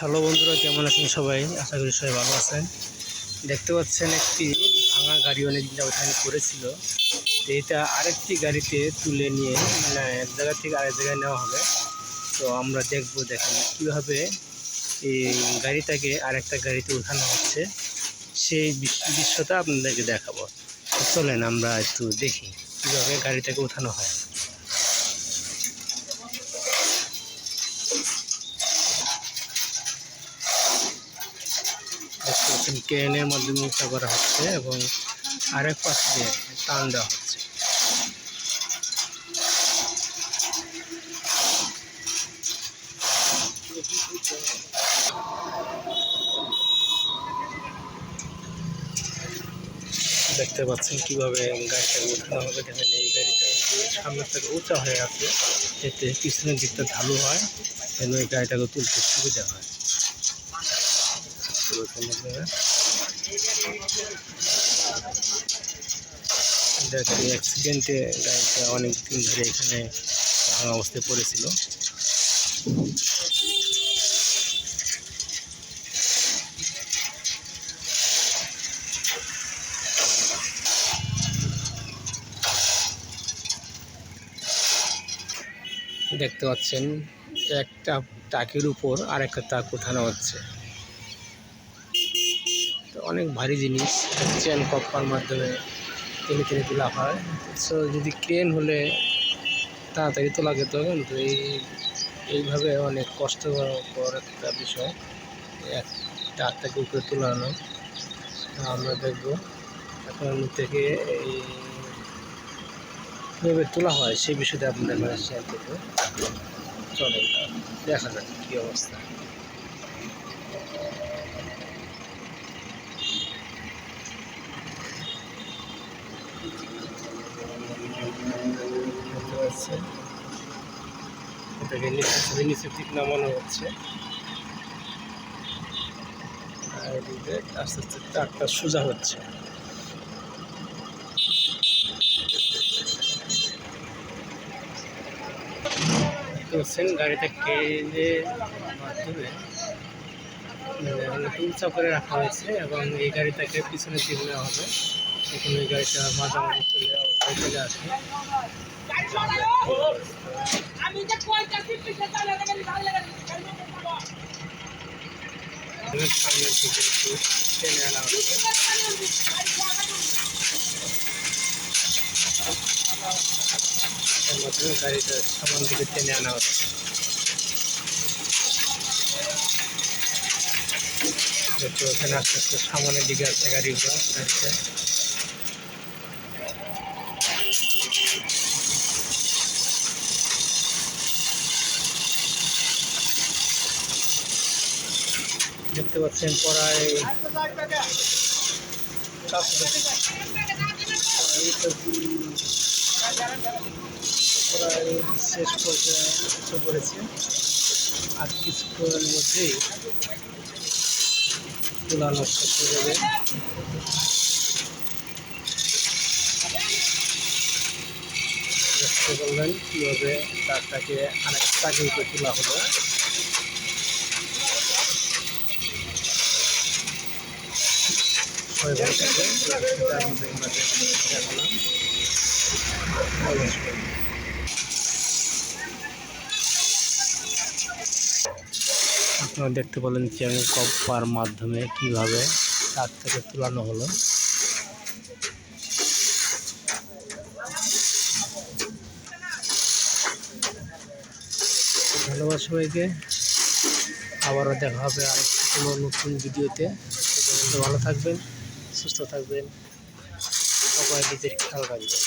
Hello বন্ধুরা, কেমন আছেন সবাই? আশা করি সবাই ভালো আছেন। দেখতে পাচ্ছেন একটি ভাঙা গাড়ি অনেকদিন এখানে পড়েছিল। তো এটা আরেকটি গাড়িতে তুলে নিয়ে মানে এক জায়গা থেকে আরেক জায়গায় নেওয়া হবে। তো আমরা দেখব, দেখেন কীভাবে এই গাড়িটাকে আরেকটা গাড়িতে উঠানো হচ্ছে। সেই দৃশ্যটা আপনাদেরকে দেখাবো। চলেন আমরা একটু দেখি কীভাবে গাড়িটাকে উঠানো হয়। দেখতে পাচ্ছেন ক্রেনের মাধ্যমে উঁচা করা হচ্ছে এবং আরেক পাশ দিয়ে টান দেওয়া হচ্ছে। দেখতে পাচ্ছেন কীভাবে গাড়িটাকে উঠানো হবে। দেখেন এই গাড়িটা সামনের থেকে উঁচা হয়ে আছে, এতে পিছনের দিকটা ঢালু হয়, যেন এই গাড়িটাকে তুলতে সুবিধা হয়। অ্যাক্সিডেন্টে গাড়িটা অনেক দিন ধরে এখানে ভাঙা অবস্থায় পড়েছিল দেখতে পাচ্ছেন, একটা টাকের উপর আর একটা তাক উঠানো হচ্ছে। তো অনেক ভারী জিনিস চেন কপ্পার মাধ্যমে টেনে টেনে তোলা হয়। সো যদি ক্রেন হলে তাড়াতাড়ি তোলা যেত কিন্তু এই, এইভাবে অনেক কষ্টকর একটা বিষয় এক টাকটাকে উপরে তোলানো। আমরা দেখব। এখন থেকে এই কীভাবে তোলা হয় সেই বিষয়টা আপনাদের কাছে শেয়ার করব। চলেন দেখা যাক কী অবস্থা। নামানো হচ্ছে। আর সোজা হচ্ছে। দেখতে গাড়িটা কেজের মাধ্যমে মানে উঁচা করে রাখা হয়েছে এবং এই গাড়িটাকে পিছনে দিকে নেওয়া হবে। গাড়িটা মাঝামাঝি চলে চলে আসে। সামনের দিকে টেনে আনা হচ্ছে। গাড়িটা সামন দিকে টেনে আনা হচ্ছে। আস্তে আস্তে সামনের দিকে আসছে গাড়িগুলো, গাড়িটা। দেখতে পাচ্ছেন প্রায় চারশো এই তো প্রায় শেষ এসে পড়েছে। আর মধ্যেই পারলেন কীভাবে তারটাকে অনেক তাকে তোলা হলো। ভালো থাকবেন সেটা আমাদের মাঝে দেখালাম আপনারা দেখতে পেলেন চ্যানেল কপার মাধ্যমে কীভাবে তার থেকে তোলানো হলো। ধন্যবাদ সবাইকে। আবারও দেখা হবে আর কোনো নতুন ভিডিওতে। ভালো থাকবেন। সুস্থ থাকবেন সবাই নিজের খেয়াল রাখবেন।